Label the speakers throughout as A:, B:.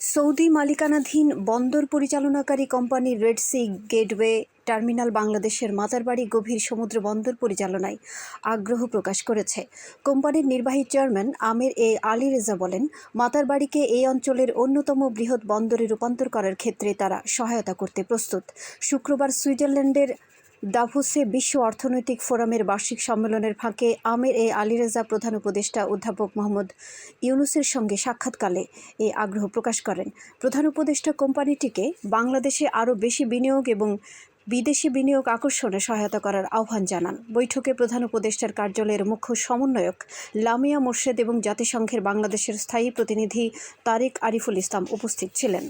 A: Saudi মালিকানাধীন বন্দর পরিচালনাকারী company Red Sea Gateway Terminal বাংলাদেশের মাতারবাড়ি গভীর সমুদ্র বন্দর পরিচালনায় আগ্রহ প্রকাশ করেছে। কোম্পানির নির্বাহী চেয়ারম্যান আমির এ আলী রেজা বলেন, মাতারবাড়িকে এই অঞ্চলের অন্যতম বৃহৎ বন্দরে রূপান্তর করার ক্ষেত্রে তারা সহায়তা করতে প্রস্তুত। শুক্রবার সুইজারল্যান্ডের দাভোসে বিশ্ব অর্থনৈতিক ফোরামের বার্ষিক সম্মেলনের ফাঁকে আমির এ আলী রেজা প্রধান উপদেষ্টা অধ্যাপক মোহাম্মদ ইউনুসের সঙ্গে সাক্ষাৎকালে এই আগ্রহ প্রকাশ করেন। প্রধান উপদেষ্টা কোম্পানিটিকে বাংলাদেশে আরও বেশি বিনিয়োগ এবং বিদেশি বিনিয়োগ আকর্ষণে সহায়তা করার আহ্বান জানান। বৈঠকে প্রধান উপদেষ্টার কার্যালয়ের মুখ্য সমন্বয়ক লামিয়া মোর্শেদ এবং জাতিসংঘের বাংলাদেশের স্থায়ী প্রতিনিধি তারেক আরিফুল ইসলাম উপস্থিত ছিলেন।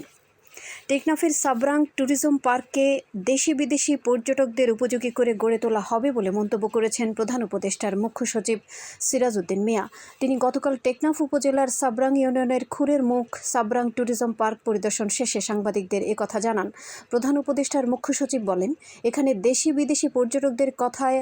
A: টেকনাফের সাবরাং ট্যুরিজম পার্ককে দেশি বিদেশি পর্যটকদের উপযোগী করে গড়ে তোলা হবে বলে মন্তব্য করেছেন প্রধান উপদেষ্টার মুখ্য সচিব সিরাজউদ্দিন মিয়া। তিনি গতকাল টেকনাফ উপজেলার সাবরাং ইউনিয়নের খুরের মুখ সাবরাং ট্যুরিজম পার্ক পরিদর্শন শেষে সাংবাদিকদের একথা জানান। প্রধান উপদেষ্টার মুখ্য সচিব বলেন, এখানে দেশি বিদেশি পর্যটকদের কথায়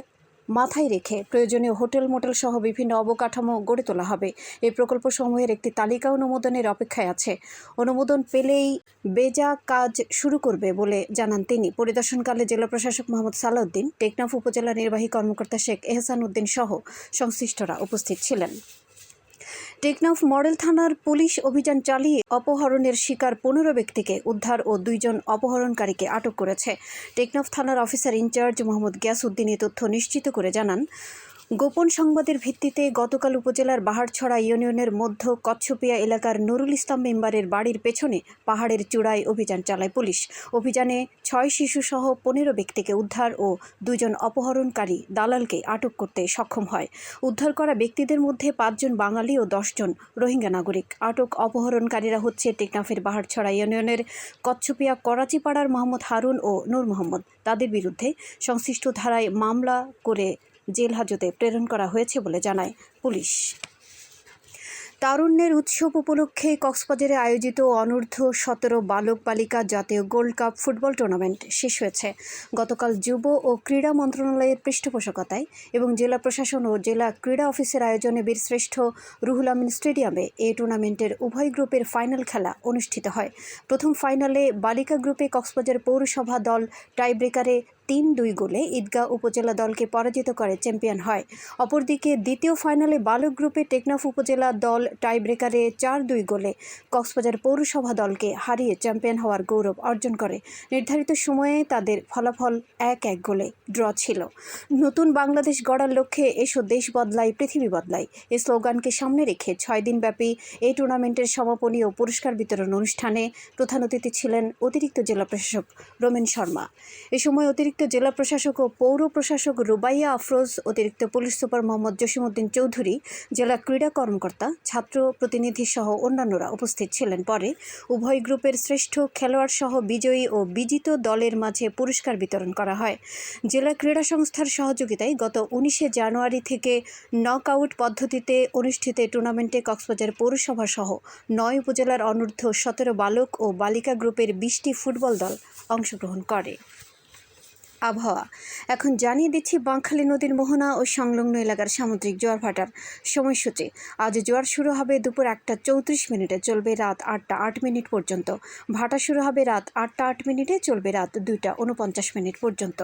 A: মাথায় রেখে প্রয়োজনীয় হোটেল, মোটেল সহ বিভিন্ন অবকাঠামো গড়ে তোলা হবে। এই প্রকল্প সমূহের একটি তালিকা অনুমোদনের অপেক্ষায় আছে। অনুমোদন পেলেই বেজা কাজ শুরু করবে বলে জানান তিনি। পরিদর্শনকালে জেলা প্রশাসক মোহাম্মদ সালাউদ্দিন, টেকনাফ উপজেলা নির্বাহী কর্মকর্তা শেখ এহসান উদ্দিন সহ সংশ্লিষ্টরা উপস্থিত ছিলেন। টেকনাফ মডেল থানার পুলিশ অভিযান চালিয়ে অপহরণের শিকার পনেরো ব্যক্তিকে উদ্ধার ও দুইজন অপহরণকারীকে আটক করেছে। টেকনাফ থানার officer in charge Mohammad Gyasuddin এ তথ্য নিশ্চিত করে জানান গোপন সংবাদের ভিত্তিতে গতকাল উপজেলার বাহারছড়া ইউনিয়নের মধ্য কচ্ছপিয়া এলাকার নুরুল ইসলাম মেম্বারের বাড়ির পেছনে পাহাড়ের চূড়ায় অভিযান চালায় পুলিশ। অভিযানে ছয় শিশুসহ পনেরো ব্যক্তিকে উদ্ধার ও দুজন অপহরণকারী দালালকে আটক করতে সক্ষম হয়। উদ্ধার করা ব্যক্তিদের মধ্যে পাঁচজন বাঙালি ও দশজন রোহিঙ্গা নাগরিক। আটক অপহরণকারীরা হচ্ছে টেকনাফের বাহারছড়া ইউনিয়নের কচ্ছপিয়া করাচিপাড়ার মোহাম্মদ হারুন ও নূর মোহাম্মদ। তাদের বিরুদ্ধে সংশ্লিষ্ট ধারায় মামলা করে জেল হাজতে প্রেরণ করা হয়েছে বলে জানায় পুলিশ। তারুণ্যের উৎসব উপলক্ষে কক্সবাজারে আয়োজিত অনূর্ধ্ব সতেরো বালক বালিকা জাতীয় গোল্ড কাপ ফুটবল টুর্নামেন্ট শেষ হয়েছে। গতকাল যুব ও ক্রীড়া মন্ত্রণালয়ের পৃষ্ঠপোষকতায় এবং জেলা প্রশাসন ও জেলা ক্রীড়া অফিসের আয়োজনে বীরশ্রেষ্ঠ রুহুল আমিন স্টেডিয়ামে এই টুর্নামেন্টের উভয় গ্রুপের ফাইনাল খেলা অনুষ্ঠিত হয়। প্রথম ফাইনালে বালিকা গ্রুপে কক্সবাজার পৌরসভা দল টাইব্রেকারে তিন দুই গোলে ঈদগাহ উপজেলা দলকে পরাজিত করে চ্যাম্পিয়ন হয়। অপরদিকে দ্বিতীয় ফাইনালে বালক গ্রুপে টেকনাফ উপজেলা দল টাইব্রেকারে চার দুই গোলে কক্সবাজার পৌরসভা দলকে হারিয়ে চ্যাম্পিয়ন হওয়ার গৌরব অর্জন করে। নির্ধারিত সময়ে তাদের ফলাফল এক এক গোলে ড্র ছিল। নতুন বাংলাদেশ গড়ার লক্ষ্যে এসো দেশ বদলাই পৃথিবী বদলাই এ স্লোগানকে সামনে রেখে ছয় দিনব্যাপী এই টুর্নামেন্টের সমাপনী ও পুরস্কার বিতরণ অনুষ্ঠানে প্রধান অতিথি ছিলেন অতিরিক্ত জেলা প্রশাসক রোমেন শর্মা। এ সময় অতিরিক্ত অতিরিক্ত জেলা প্রশাসক ও পৌর প্রশাসক রুবাইয়া আফরোজ, অতিরিক্ত পুলিশ সুপার মোহাম্মদ জসিমউদ্দিন চৌধুরী, জেলা ক্রীড়া কর্মকর্তা, ছাত্র প্রতিনিধি সহ অন্যান্যরা উপস্থিত ছিলেন। পরে উভয় গ্রুপের শ্রেষ্ঠ খেলোয়াড় সহ বিজয়ী ও বিজিত দলের মাঝে পুরস্কার বিতরণ করা হয়। জেলা ক্রীড়া সংস্থার সহযোগিতায় গত উনিশে জানুয়ারি থেকে নক আউট পদ্ধতিতে অনুষ্ঠিত টুর্নামেন্টে কক্সবাজার পৌরসভা সহ নয় উপজেলার অনূর্ধ্ব সতেরো বালক ও বালিকা গ্রুপের বিশটি ফুটবল দল অংশগ্রহণ করে। আবহাওয়া। এখন জানিয়ে দিচ্ছি, বাঁকখালী নদীর মোহনা ও সংলগ্ন এলাকার সামুদ্রিক জোয়ার ভাটার সময়সূচি। আজ জোয়ার শুরু হবে দুপুর একটা চৌত্রিশ মিনিটে, চলবে রাত আটটা আট মিনিট পর্যন্ত। ভাটা শুরু হবে রাত আটটা আট মিনিটে, চলবে রাত দুইটা উনপঞ্চাশ মিনিট পর্যন্ত।